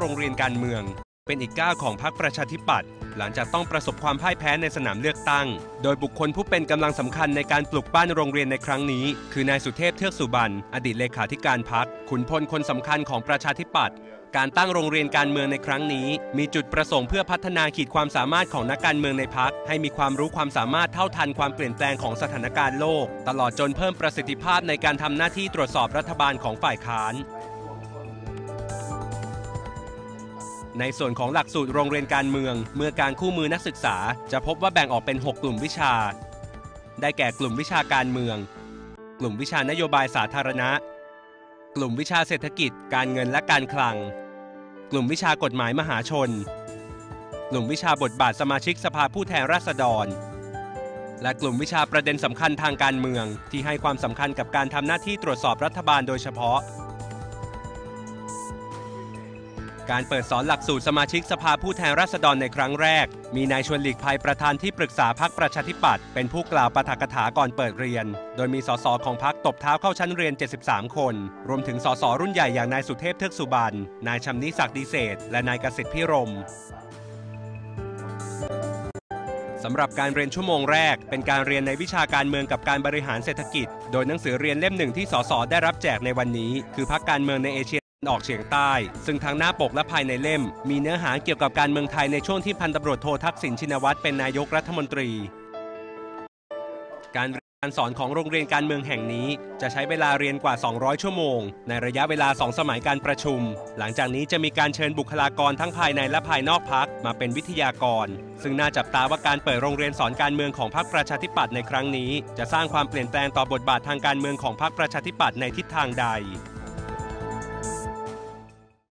โรงเรียนการเมือง เป็นอีกก้าวของพรรคประชาธิปัตย์หลังจากต้องประสบความพ่ายแพ้ในสนามเลือกตั้ง โดยบุคคลผู้เป็นกำลังสำคัญในการปลุกปั้นโรงเรียนในครั้งนี้ คือนายสุเทพเทือกสุบรรณอดีตเลขาธิการพรรคขุนพลคนสำคัญของประชาธิปัตย์การตั้งโรงเรียนการเมืองในครั้งนี้ มีจุดประสงค์เพื่อพัฒนาขีดความสามารถของนักการเมืองในพักให้มีความรู้ความสามารถเท่าทันความเปลี่ยนแปลงของสถานการณ์โลก ตลอดจนเพิ่มประสิทธิภาพในการทำหน้าที่ตรวจสอบรัฐบาลของฝ่ายค้าน ในส่วนของหลักสูตรโรงเรียนการเมือง เมื่อการคู่มือนักศึกษา จะพบว่าแบ่งออกเป็น 6 กลุ่มวิชา ได้แก่กลุ่มวิชาการเมือง กลุ่มวิชานโยบายสาธารณะ กลุ่มวิชาเศรษฐกิจ การเงินและการคลัง กลุ่มวิชากฎหมายมหาชน กลุ่มวิชาบทบาทสมาชิกสภาผู้แทนราษฎร และกลุ่มวิชาประเด็นสำคัญทางการเมือง ที่ให้ความสำคัญกับการทำหน้าที่ตรวจสอบรัฐบาลโดยเฉพาะ การเปิดสอนหลักสูตรสมาชิกสภาผู้แทนราษฎรในครั้งแรก มีนายชวนหลีกภัยประธานที่ปรึกษาพักประชาธิปัตย์เป็นผู้กล่าวปาฐกถาก่อนเปิดเรียน โดยมีสสของพักตบเท้าเข้าชั้นเรียน 73 คน รวมถึงสสรุ่นใหญ่อย่างนายสุเทพเทือกสุบรรณนายชำนิศักดิเศษและนายกสิทธิพิรมสำหรับการเรียนชั่วโมงแรก เป็นการเรียนในวิชาการเมืองกับการบริหารเศรษฐกิจ โดยหนังสือเรียนเล่มหนึ่งที่สสได้รับแจกในวันนี้ คือพักการเมืองในเอเชีย ออกเฉียงใต้ ซึ่งทั้งหน้าปกและภายในเล่ม มีเนื้อหาเกี่ยวกับการเมืองไทยในช่วงที่พันตำรวจโททักษิณชินวัตรเป็นนายกรัฐมนตรี การการสอนของโรงเรียนการเมืองแห่งนี้ จะใช้เวลาเรียนกว่า 200 ชั่วโมง ในระยะเวลา 2 สมัยการประชุม หลังจากนี้จะมีการเชิญบุคลากรทั้งภายในและภายนอกพักมาเป็นวิทยากร ซึ่งน่าจับตาว่าการเปิดโรงเรียนสอนการเมืองของพรรคประชาธิปัตย์ในครั้งนี้ จะสร้างความเปลี่ยนแปลงต่อบทบาททางการเมืองของพรรคประชาธิปัตย์ในทิศทางใด